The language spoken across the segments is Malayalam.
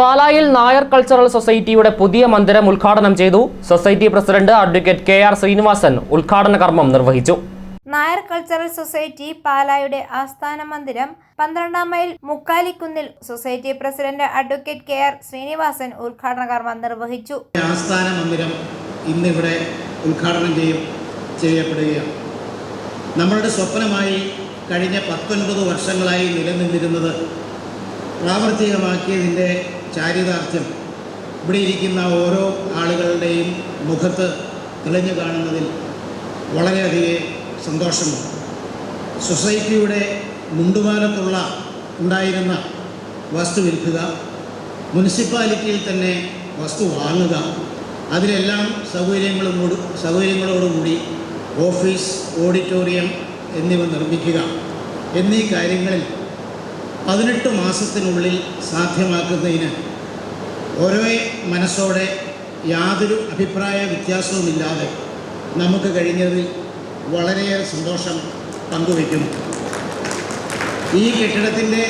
പാലായിൽ നായർ കൾച്ചറൽ സൊസൈറ്റിയുടെ പുതിയ മന്ദിരം ഉദ്ഘാടനം ചെയ്തു society president advocate K R Srinivasan. ഉദ്ഘാടന കർമ്മം നിർവഹിച്ചു. നായർ കൾച്ചറൽ സൊസൈറ്റി പാലായുടെ ആസ്ഥാന മന്ദിരം പന്ത്രണ്ടാം mile മുക്കാലിക്കുന്നിൽ society president advocate K R Srinivasan ഉദ്ഘാടന കർമ്മം നിർവഹിച്ചു. ആസ്ഥാന മന്ദിരം ഇന്നിവിടെ ഉദ്ഘാടനം ചെയ്യും ചെയ്യപ്പെടുകയാണ്. നമ്മളുടെ സ്വപ്നമായി കഴിഞ്ഞ പത്തൊൻപത് വർഷങ്ങളായി നിലനിന്നിരുന്നത് പ്രാവർത്തികമാക്കിയതിന്റെ ചാരിതാർത്ഥ്യം. ഇവിടെ ഇരിക്കുന്ന ഓരോ ആളുകളുടെയും മുഖത്ത് തെളിഞ്ഞു കാണുന്നതിൽ വളരെയധികം സന്തോഷമുണ്ട്. സൊസൈറ്റിയുടെ മുണ്ടുമാലത്തുള്ള ഉണ്ടായിരുന്ന വസ്തു വിൽക്കുക മുനിസിപ്പാലിറ്റിയിൽ തന്നെ വസ്തു വാങ്ങുക അതിലെല്ലാം സൗകര്യങ്ങളും കൂടി സൗകര്യങ്ങളോടുകൂടി ഓഫീസ് ഓഡിറ്റോറിയം എന്നിവ നിർമ്മിക്കുക എന്നീ കാര്യങ്ങളിൽ പതിനെട്ട് മാസത്തിനുള്ളിൽ സാധ്യമാക്കുന്നതിന് ഓരോ മനസ്സോടെ യാതൊരു അഭിപ്രായ വ്യത്യാസവുമില്ലാതെ നമുക്ക് കഴിഞ്ഞതിൽ വളരെയേറെ സന്തോഷം പങ്കുവയ്ക്കുന്നു. ഈ കെട്ടിടത്തിന്റെ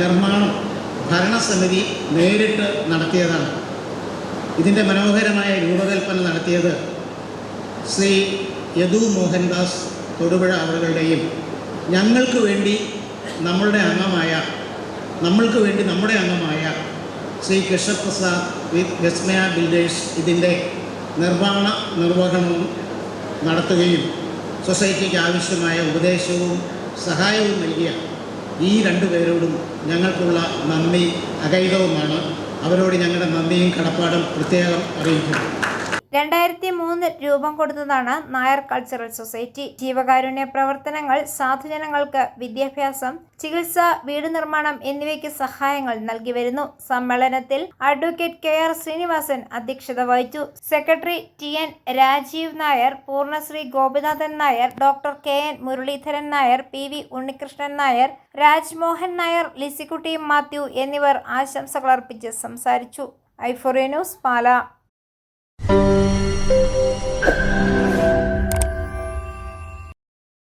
നിർമ്മാണം ഭരണസമിതി നേരിട്ട് നടത്തിയതാണ്. ഇതിന്റെ മനോഹരമായ രൂപകൽപ്പന നടത്തിയത് ശ്രീ യദു മോഹൻദാസ് തൊടുപുഴ അവരുടെയും ഞങ്ങൾക്ക് വേണ്ടി നമ്മളുടെ അംഗമായ നമ്മൾക്ക് വേണ്ടി നമ്മുടെ അംഗമായ ശ്രീ കൃഷ്ണപ്രസാദ് വിത്ത് ഗസ്മയ ബിൽഡേഴ്സ് ഇതിന്റെ നിർമ്മാണ നിർവഹണവും നടത്തുകയും സൊസൈറ്റിക്ക് ആവശ്യമായ ഉപദേശവും സഹായവും നൽകിയ ഈ രണ്ടു പേരോടും ഞങ്ങൾക്കുള്ള നന്ദി അകൈതവുമാണ്. അവരോട് ഞങ്ങളുടെ നന്ദിയും കടപ്പാടും പ്രത്യേകം അറിയിക്കുന്നു. രണ്ടായിരത്തി മൂന്നിൽ രൂപം കൊടുത്തതാണ് നായർ കൾച്ചറൽ സൊസൈറ്റി. ജീവകാരുണ്യ പ്രവർത്തനങ്ങൾ സാധുജനങ്ങൾക്ക് വിദ്യാഭ്യാസം ചികിത്സ വീട് നിർമ്മാണം എന്നിവയ്ക്ക് സഹായങ്ങൾ നൽകി വരുന്നു. സമ്മേളനത്തിൽ അഡ്വക്കേറ്റ് കെ ആർ ശ്രീനിവാസൻ അധ്യക്ഷത വഹിച്ചു. Secretary T N Rajeev Nair Poornasree Gopinathan Nair doctor K N Muraleedharan Nair P V Unnikrishnan Nair Rajmohan Nair Lissykutty Mathew എന്നിവർ ആശംസകൾ അർപ്പിച്ച് സംസാരിച്ചു. ഐഫോറിയ ന്യൂസ് പാല.